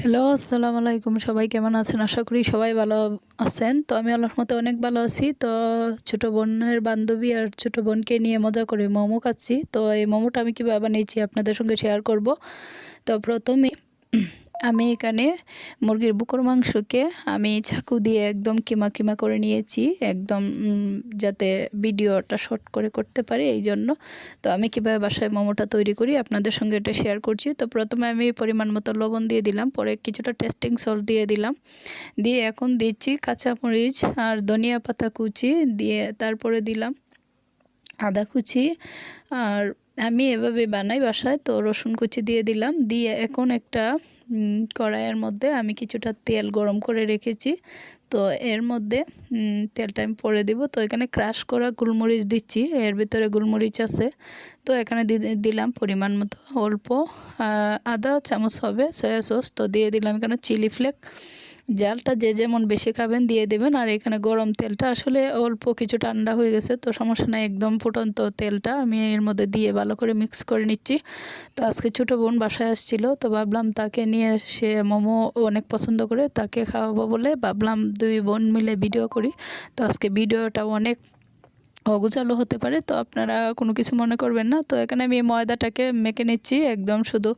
Hello আসসালামু আলাইকুম। সবাই কেমন আছেন? আশা করি সবাই ভালো আছেন। তো আমি আল্লাহর মতো অনেক ভালো আছি। তো ছোটো বোনের বান্ধবী আর ছোটো বোনকে নিয়ে মজা করে মোমো খাচ্ছি। তো এই মোমোটা আমি কীভাবে বানিয়েছি আপনাদের সঙ্গে শেয়ার করব। তো প্রথমে আমি এখানে মুরগির বুকর মাংসকে আমি চাকু দিয়ে একদম কিমা কিমা করে নিয়েছি, একদম যাতে ভিডিওটা শর্ট করে করতে পারি এই জন্য। তো আমি কীভাবে বাসায় মোমোটা তৈরি করি আপনাদের সঙ্গে এটা শেয়ার করছি। তো প্রথমে আমি পরিমাণ মতো লবণ দিয়ে দিলাম, পরে কিছুটা টেস্টিং সল্ট দিয়ে দিলাম। দিয়ে এখন দিচ্ছি কাঁচামরিচ আর ধনিয়া পাতা কুচি, দিয়ে তারপরে দিলাম আদা কুচি আর আমি এভাবে বানাই বাসায়, তো রসুন কুচি দিয়ে দিলাম। দিয়ে এখন একটা কড়াইয়ের মধ্যে আমি কিছুটা তেল গরম করে রেখেছি। তো এর মধ্যে তেলটা আমি পরে দিব। তো এখানে ক্রাশ করা গোলমরিচ দিচ্ছি, এর ভিতরে গোলমরিচ আছে। তো এখানে দিলাম পরিমাণ মতো অল্প আদা চামচ হবে সয়া সস। তো দিয়ে দিলাম এখানে চিলি ফ্লেক। জালটা যে যেমন বেশি খাবেন দিয়ে দেবেন, আর এখানে গরম তেলটা আসলে অল্প কিছু ঠান্ডা হয়ে গেছে, তো সমস্যা নেই, একদম ফুটন্ত তেলটা আমি এর মধ্যে দিয়ে ভালো করে মিক্স করে নিচ্ছি। তো আজকে ছোটো বোন বাসায় আসছিল, তো ভাবলাম তাকে নিয়ে সে মোমো অনেক পছন্দ করে তাকে খাওয়াবো বলে ভাবলাম দুই বোন মিলে ভিডিও করি। তো আজকে ভিডিওটা অনেক অগুচালো হতে পারে, তো আপনারা কোনো কিছু মনে করবেন না। তো এখানে আমি ময়দাটাকে মেখে নিচ্ছি একদম শুধু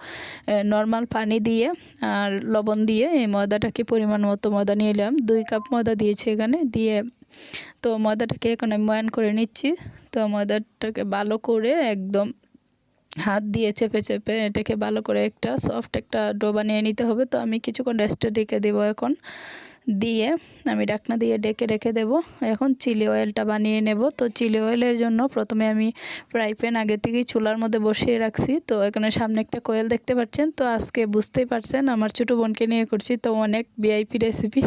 নর্মাল পানি দিয়ে আর লবণ দিয়ে এই ময়দাটাকে পরিমাণ মতো ময়দা নিয়ে এলাম। দুই কাপ ময়দা দিয়েছি এখানে, দিয়ে তো ময়দাটাকে এখন আমি ময়ান করে নিচ্ছি। তো ময়দাটাকে ভালো করে একদম হাত দিয়ে চেপে চেপে এটাকে ভালো করে একটা সফট একটা ডো বানিয়ে নিতে হবে। তো আমি কিছুক্ষণ রেস্টে ডেকে দেবো এখন। দিয়ে আমি ডাকনা দিয়ে ডেকে রেখে দেব। এখন চিলি অয়েলটা বানিয়ে নেব। তো চিলি অয়েলের জন্য প্রথমে আমি ফ্রাই প্যান আগে থেকেই চুলার মধ্যে বসিয়ে রাখছি। তো এখানে সামনে একটা কোয়েল দেখতে পাচ্ছেন। তো আজকে বুঝতেই পারছেন, আমার ছোটো বোনকে নিয়ে করছি তো অনেক ভিআইপি রেসিপি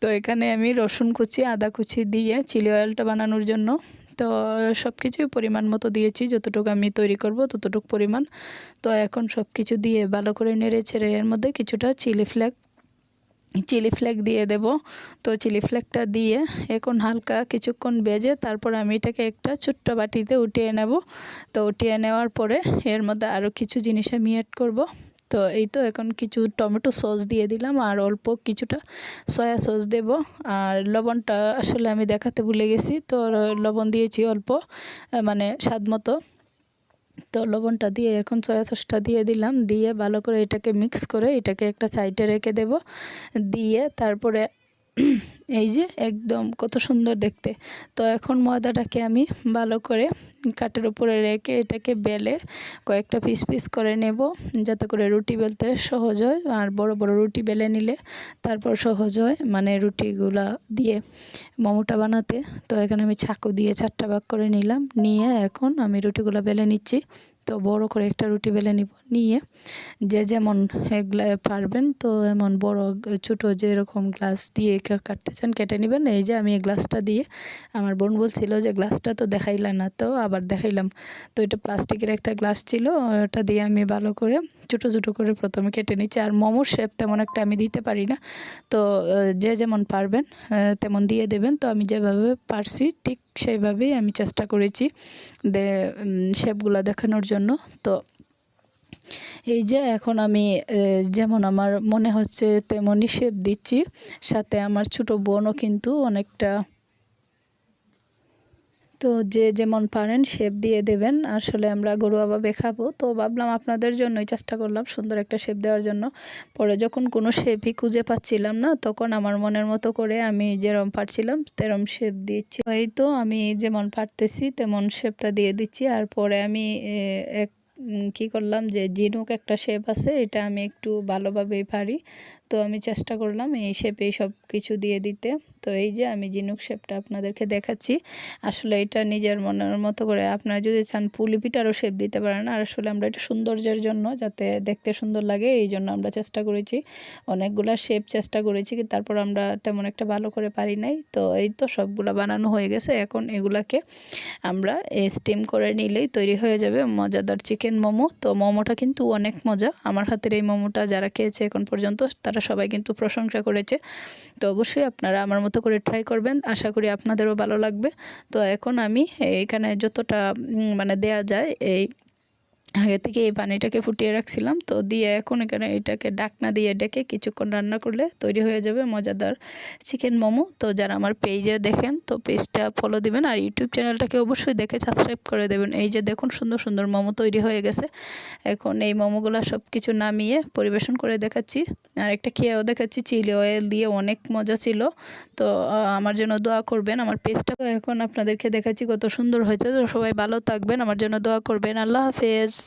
তো এখানে আমি রসুন কুচি, আদা কুচি দিয়ে চিলি অয়েলটা বানানোর জন্য। তো সব কিছুই পরিমাণ মতো দিয়েছি, যতটুকু আমি তৈরি করব ততটুকু পরিমাণ। তো এখন সব কিছু দিয়ে ভালো করে নেড়ে ছেড়ে এর মধ্যে কিছুটা চিলি ফ্লেক চিলি ফ্লেক দিয়ে দেব। তো চিলি ফ্লেকটা দিয়ে এখন হালকা কিছুক্ষণ বেজে তারপর আমি এটাকে একটা ছোট্ট বাটিতে উঠিয়ে নেব। তো উঠিয়ে নেওয়ার পরে এর মধ্যে আরও কিছু জিনিস আমি অ্যাড করব। তো এই তো এখন কিছু টমেটো সস দিয়ে দিলাম আর অল্প কিছুটা সয়া সস দেব। আর লবণটা আসলে আমি দেখাতে ভুলে গেছি। তো লবণ দিয়েছি অল্প মানে স্বাদ মতো। তো লবণটা দিয়ে এখন সয়া সসটা দিয়ে দিলাম। দিয়ে ভালো করে এটাকে মিক্স করে এটাকে একটা সাইডে রেখে দেব। দিয়ে তারপরে এই যে একদম কত সুন্দর দেখতে। তো এখন ময়দাটাকে আমি ভালো করে কাঠের উপরে রেখে এটাকে বেলে কয়েকটা পিস পিস করে নেব, যাতে করে রুটি বেলতে সহজ হয়। আর বড় বড় রুটি বেলে নিলে তারপর সহজ হয় মানে রুটিগুলা দিয়ে মোমোটা বানাতে। তো এখানে আমি ছাকু দিয়ে চারটা ভাগ করে নিলাম, নিয়ে এখন আমি রুটিগুলো বেলে নিচ্ছি। তো বড় করে একটা রুটি বেলে নিব, নিয়ে যে যেমন পারবেন, তো এমন বড় ছোটো যেরকম গ্লাস দিয়ে কাটতে চান কেটে নেবেন। এই যে আমি এই গ্লাসটা দিয়ে আমার বোন বলছিল যে গ্লাসটা তো দেখাইলা না তো, আবার দেখাইলাম। তো এটা প্লাস্টিকের একটা গ্লাস ছিল, ওটা দিয়ে আমি ভালো করে ছোটো ছোটো করে প্রথমে কেটে নিচ্ছি। আর মোমোর শেপ তেমন একটা আমি দিতে পারি না। তো যে যেমন পারবেন তেমন দিয়ে দেবেন। তো আমি যেভাবে পারছি, ঠিক সেইভাবেই আমি চেষ্টা করেছি। দে শেপগুলো দেখানোর জন্য। তো এই যে এখন আমি যেমন আমার মনে হচ্ছে তেমনই শেপ দিচ্ছি। সাথে আমার ছোট বোনও কিন্তু অনেকটা তো যে যেমন পারেন শেপ দিয়ে দেবেন। আসলে আমরা গরুয়াভাবে খাব। তো ভাবলাম আপনাদের জন্যই চেষ্টা করলাম সুন্দর একটা শেপ দেওয়ার জন্য। পরে যখন কোনো শেপই খুঁজে পাচ্ছিলাম না, তখন আমার মনের মতো করে আমি যেরম পারছিলাম তেরম শেপ দিচ্ছি এই তো আমি যেমন পারতেছি তেমন শেপটা দিয়ে দিচ্ছি। আর পরে আমি এক কি করলাম যে জিনুক একটা শেপ আছে, এটা আমি একটু ভালোভাবেই পারি। তো আমি চেষ্টা করলাম এই শেপেই সব কিছু দিয়ে দিতে। তো এই যে আমি জিনুক শেপটা আপনাদেরকে দেখাচ্ছি, আসলে এটা নিজের মনের মতো করে আপনারা যদি চান পুলি পিঠারও শেপ দিতে পারেন, আর আসলে আমরা এটা সৌন্দর্যের জন্য যাতে দেখতে সুন্দর লাগে, এই জন্য আমরা চেষ্টা করেছি, অনেকগুলা শেপ চেষ্টা করেছি তারপর আমরা তেমন একটা ভালো করে পারি নাই, তো এই তো সবগুলা বানানো হয়ে গেছে, এখন এগুলাকে আমরা স্টিম করে নিলেই তৈরি হয়ে যাবে মজাদার চিকেন মোমো, তো মোমোটা কিন্তু অনেক মজা, আমার হাতের এই মোমোটা যারা খেয়েছে এখন পর্যন্ত, তারা সবাই কিন্তু প্রশংসা করেছে, তো অবশ্যই আপনারা আমার মতো করে ট্রাই করবেন, আশা করি আপনাদেরও ভালো লাগবে। তো এখন আমি এখানে যতটা মানে দেয়া যায় এই আগে থেকে এই পানিটাকে ফুটিয়ে রাখছিলাম। তো দিয়ে এখন এখানে এটাকে ডাকনা দিয়ে ডেকে কিছুক্ষণ রান্না করলে তৈরি হয়ে যাবে মজাদার চিকেন মোমো। তো যারা আমার পেজে দেখেন, তো পেজটা ফলো দিবেন আর ইউটিউব চ্যানেলটাকে অবশ্যই দেখে সাবস্ক্রাইব করে দেবেন। এই যে দেখুন সুন্দর সুন্দর মোমো তৈরি হয়ে গেছে। এখন এই মোমোগুলো সব কিছু নামিয়ে পরিবেশন করে দেখাচ্ছি। আর একটা খেয়েও দেখাচ্ছি, চিলি অয়েল দিয়ে অনেক মজা ছিল। তো আমার জন্য দোয়া করবেন আমার পেজটা। এখন আপনাদেরকে দেখাচ্ছি কত সুন্দর হয়েছে। তো সবাই ভালো থাকবেন, আমার জন্য দোয়া করবেন। আল্লাহ হাফেজ।